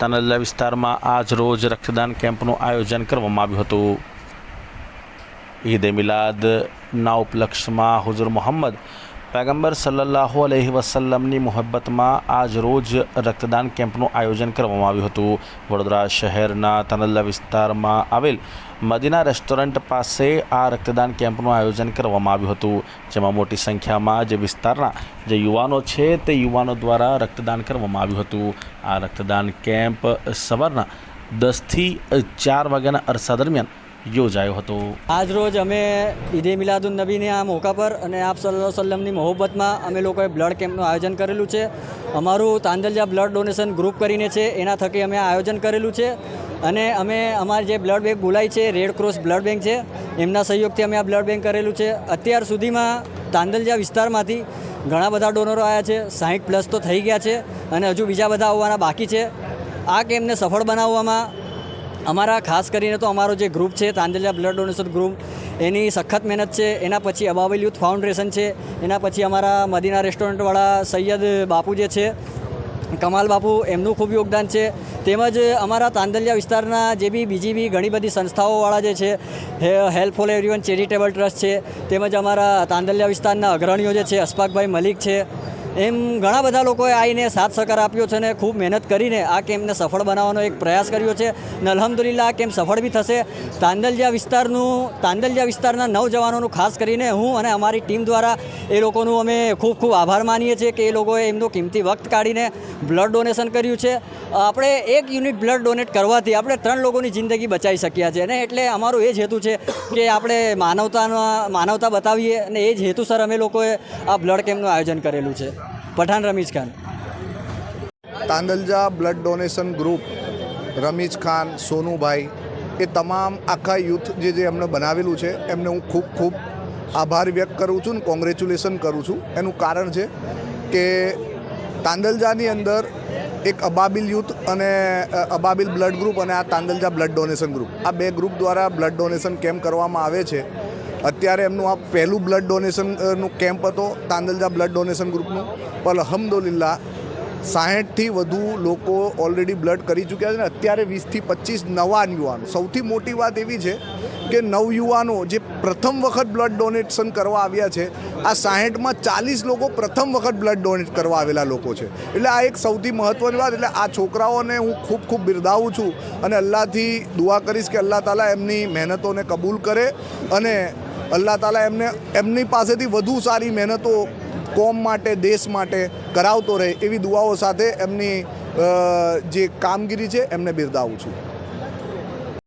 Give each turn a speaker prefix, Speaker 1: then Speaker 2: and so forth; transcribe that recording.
Speaker 1: તાનલ્લા વિસ્તારમાં આજ રોજ રક્તદાન કેમ્પનું આયોજન કરવામાં આવ્યું હતું. ઈદ એ મિલાદના ઉપલક્ષમાં હુઝુર મોહમ્મદ પૈગંબર સલ્લાહુ અલહી વસલ્લમની મોહબ્બતમાં આજ રોજ રક્તદાન કેમ્પનું આયોજન કરવામાં આવ્યું હતું. વડોદરા શહેરના તનલ્લા વિસ્તારમાં આવેલ મદીના રેસ્ટોરન્ટ પાસે આ રક્તદાન કેમ્પનું આયોજન કરવામાં આવ્યું હતું, જેમાં મોટી સંખ્યામાં જે વિસ્તારના જે યુવાનો છે તે યુવાનો દ્વારા રક્તદાન કરવામાં આવ્યું હતું. આ રક્તદાન કેમ્પ સવારના દસથી ચાર વાગ્યાના અરસા દરમિયાન યોજાયો હતો.
Speaker 2: આજ રોજ અમે ઈદે મિલાદુન નબીને આ મોકા પર અને આપ સલ્લા સલ્લમની મોહબ્બતમાં અમે લોકોએ બ્લડ કેમ્પનું આયોજન કરેલું છે. અમારું તાંદલજા બ્લડ ડોનેશન ગ્રુપ કરીને છે, એના થકી અમે આયોજન કરેલું છે. અને અમે અમારી જે બ્લડ બેંક બોલાય છે, રેડ ક્રોસ બ્લડ બેંક છે, એમના સહયોગથી અમે આ બ્લડ બેંક કરેલું છે. અત્યાર સુધીમાં તાંદલજા વિસ્તારમાંથી ઘણા બધા ડોનરો આવ્યા છે, સાહીઠ પ્લસ તો થઈ ગયા છે અને હજુ બીજા બધા આવવાના બાકી છે. આ કેમ્પને સફળ બનાવવામાં અમારા ખાસ કરીને તો અમારો જે ગ્રુપ છે, તાંજલિયા બ્લડ ડોનેશન ગ્રુપ એની સખત મહેનત છે, એના પછી અબાબલ યુથ ફાઉન્ડેશન છે, એના પછી અમારા મદીના રેસ્ટોરન્ટવાળા સૈયદ બાપુ જે છે, કમાલ બાપુ, એમનું ખૂબ યોગદાન છે. તેમજ અમારા તાંદલિયા વિસ્તારના જે બી બીજી બી ઘણી બધી સંસ્થાઓવાળા જે છે help for everyone charitable trust છે, તેમજ અમારા તાંદલિયા વિસ્તારના અગ્રણીઓ જે છે, અશફાકભાઈ મલિક છે એમ ઘણા બધા લોકોએ આવીને સાથ સહકાર આપ્યો છે અને ખૂબ મહેનત કરીને આ કેમ્પને સફળ બનાવવાનો એક પ્રયાસ કર્યો છે અને અલહમદુલિલ્લા આ કેમ્પ સફળ બી થશે. તાંદલજા વિસ્તારનું તાંદલજા વિસ્તારના નવ જવાનોનું ખાસ કરીને હું અને અમારી ટીમ દ્વારા એ લોકોનું અમે ખૂબ ખૂબ આભાર માનીએ છીએ કે એ લોકોએ એમનો કિંમતી વખત કાઢીને બ્લડ ડોનેશન કર્યું છે. આપણે એક યુનિટ બ્લડ ડોનેટ કરવાથી આપણે ત્રણ લોકોની જિંદગી બચાવી શક્યા છે અને એટલે અમારો એ જ હેતુ છે કે આપણે માનવતાના, માનવતા બતાવીએ અને એ જ હેતુસર અમે લોકોએ આ બ્લડ કેમ્પનું આયોજન કરેલું છે. Pathan Ramij Khan.
Speaker 3: Tandalja blood donation group, Ramij Khan, Sonubhai, એ તમામ આખા યુથ જે જે એમણે બનાવેલું છે, એમને હું ખૂબ ખૂબ આભાર વ્યક્ત કરું છું ને કોંગ્રેચ્યુલેશન કરું છું. એનું કારણ છે કે તાંદલજાની અંદર એક અબાબિલ યુથ અને અબાબિલ બ્લડ ગ્રુપ અને આ તાંદલજા બ્લડ ડોનેશન ગ્રુપ. આ બે ગ્રુપ દ્વારા બ્લડ ડોનેશન કેમ્પ કરવામાં આવે છે. અત્યારે એમનું આ પહેલું બ્લડ ડોનેશનનું કેમ્પ હતો, તાંદલજા બ્લડ ડોનેશન ગ્રુપનું પણ અલહમદુલિલ્લાહ, સાહીઠથી વધુ લોકો ઓલરેડી બ્લડ કરી ચૂક્યા છે ને અત્યારે વીસથી પચીસ નવા યુવાનો. સૌથી મોટી વાત એવી છે કે નવયુવાનો જે પ્રથમ વખત બ્લડ ડોનેશન કરવા આવ્યા છે, આ સાહીઠમાં ચાલીસ લોકો પ્રથમ વખત બ્લડ ડોનેટ કરવા આવેલા લોકો છે. એટલે આ એક સૌથી મહત્ત્વની વાત, એટલે આ છોકરાઓને હું ખૂબ ખૂબ બિરદાવું છું અને અલ્લાહથી દુઆ કરીશ કે અલ્લાહ તાલા એમની મહેનતોને કબૂલ કરે અને અલ્લાહ તાલા એમને એમની પાસેથી વધુ સારી મહેનતો કોમ માટે, દેશ માટે કરાવતો રહે એવી દુઆઓ સાથે એમની જે કામગીરી છે, એમને બિરદાવું છું.